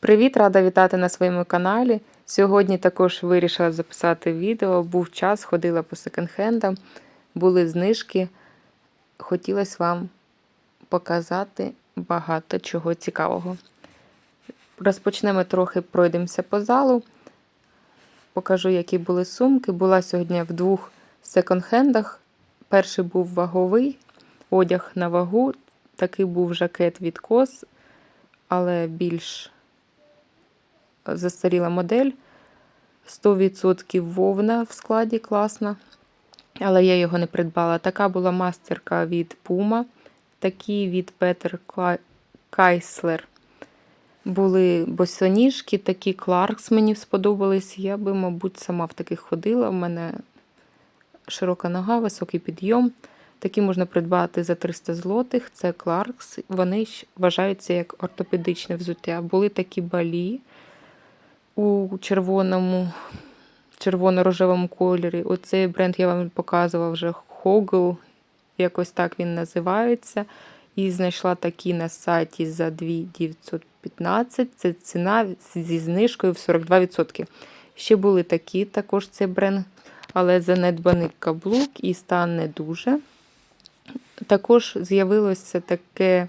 Привіт, рада вітати на своєму каналі. Сьогодні також вирішила записати відео. Був час, ходила по секонд-хендам, були знижки. Хотілося вам показати багато чого цікавого. Розпочнемо трохи, пройдемося по залу. Покажу, які були сумки. Була сьогодні в двох секонд-хендах. Перший був ваговий одяг на вагу. Такий був жакет від кос, але більш застаріла модель. 100% вовна в складі класна. Але я його не придбала. Така була мастерка від Puma, такі від Петер Кайслер. Були босоніжки, такі Кларкс мені сподобались. Я би, мабуть, сама в таких ходила. У мене широка нога, високий підйом. Такі можна придбати за 300 злотих. Це Кларкс. Вони вважаються як ортопедичне взуття. Були такі балі у червоному, червоно-рожевому кольорі. Оцей бренд я вам показувала вже Hoggle, якось так він називається. І знайшла такі на сайті за 2915. Це ціна зі знижкою в 42%. Ще були такі, також цей бренд, але занедбаний каблук і стан не дуже. Також з'явилося таке,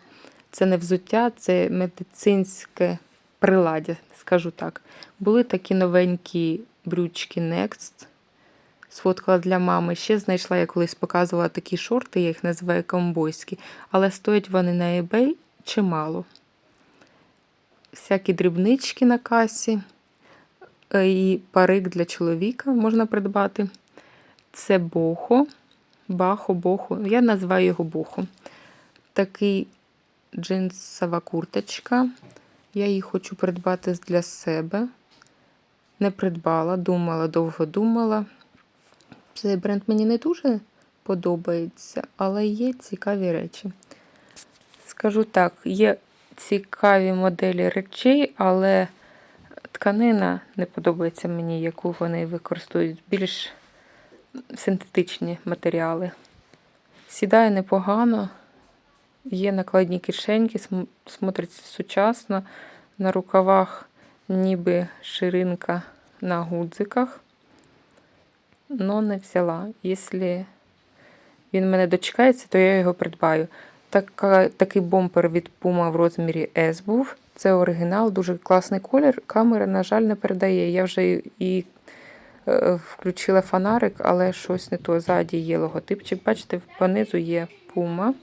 це не взуття, це медицинське приладдя, скажу так. Були такі новенькі брючки Next. Сфоткала для мами. Ще знайшла, я колись показувала такі шорти, я їх називаю комбойські, але стоять вони на eBay чимало. Всякі дрібнички на касі. І парик для чоловіка можна придбати. Це бохо. Бахо, бохо. Я називаю його бохо. Такий джинсова курточка. Я її хочу придбати для себе. Не придбала, думала, довго думала. Цей бренд мені не дуже подобається, але є цікаві речі. Скажу так, є цікаві моделі речей, але тканина не подобається мені, яку вони використовують більш синтетичні матеріали. Сідає непогано, є накладні кишеньки, смотриться сучасно, на рукавах ніби ширинка на гудзиках. Но не взяла. Якщо він мене дочекається, то я його придбаю. Така, Такий бомпер від Puma в розмірі S був. Це оригінал, дуже класний колір. Камера, на жаль, не передає. Я вже і е, включила фонарик, але щось не то. Ззаді є логотипчик. Бачите, понизу є Puma.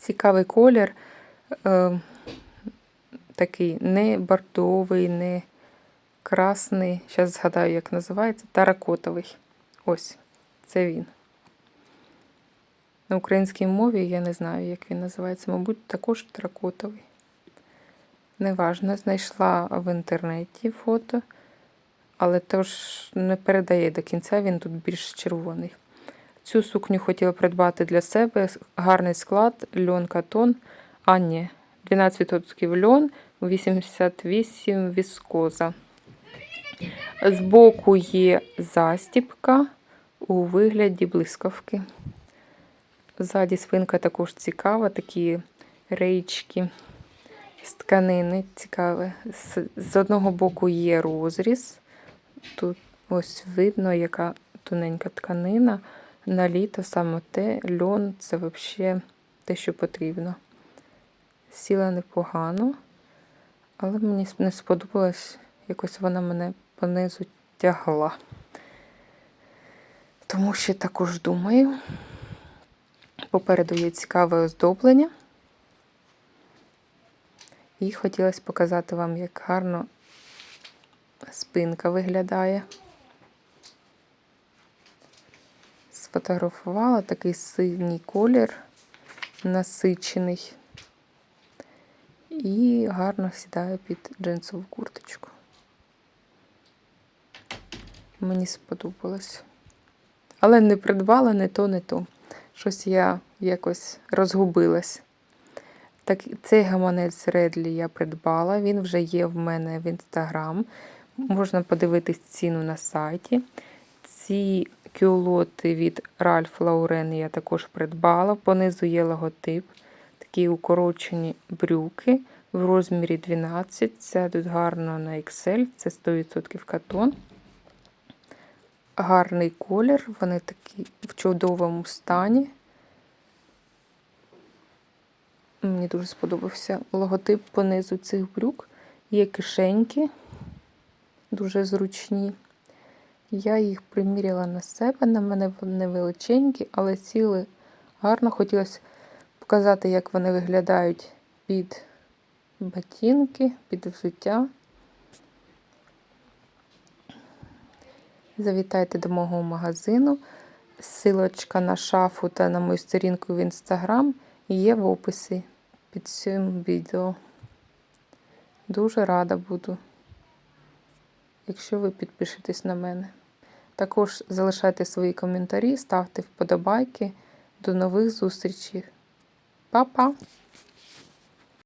Цікавий колір. Е, такий не бордовий, не красний. Зараз згадаю, як називається. Таракотовий. Ось, це він. На українській мові я не знаю, як він називається. Мабуть, також таракотовий. Неважно, знайшла в інтернеті фото, але теж не передає до кінця, він тут більш червоний. Цю сукню хотіла придбати для себе. Гарний склад, льон катон. А, ні, 12% льон, 88 віскоза. Збоку є застіпка у вигляді блискавки. Ззаді свинка також цікава, такі рейчки з тканини цікаве. З одного боку є розріз. Тут ось видно, яка тоненька тканина. На літо саме те, льон це взагалі те, що потрібно. Сіла непогано, але мені не сподобалось, якось вона мене понизу тягла. Тому що також думаю, попереду є цікаве оздоблення. І хотілося показати вам, як гарно спинка виглядає. Сфотографувала такий синій колір, насичений. І гарно сідає під джинсову курточку. Мені сподобалось. Але не придбала не то, не то. Щось я якось розгубилась. Так, Цей гаманець Редлі я придбала, він вже є в мене в інстаграм. Можна подивитись ціну на сайті. Ці кюлоти від Ralph Lauren я також придбала. Понизу є логотип, такі укорочені брюки. в розмірі 12. Це тут гарно на XL, це 100% катон. Гарний колір, вони такі в чудовому стані. Мені дуже сподобався логотип понизу цих брюк. Є кишеньки, дуже зручні. Я їх приміряла на себе, на мене вони величенькі, але ціли гарно. Хотілося показати, як вони виглядають під ботинки, під взуття. Завітайте до мого магазину. Силочка на шафу та на мою сторінку в інстаграм є в описі під цим відео. Дуже рада буду, якщо ви підпишетесь на мене. Також залишайте свої коментарі, ставте вподобайки. До нових зустрічей. Па-па!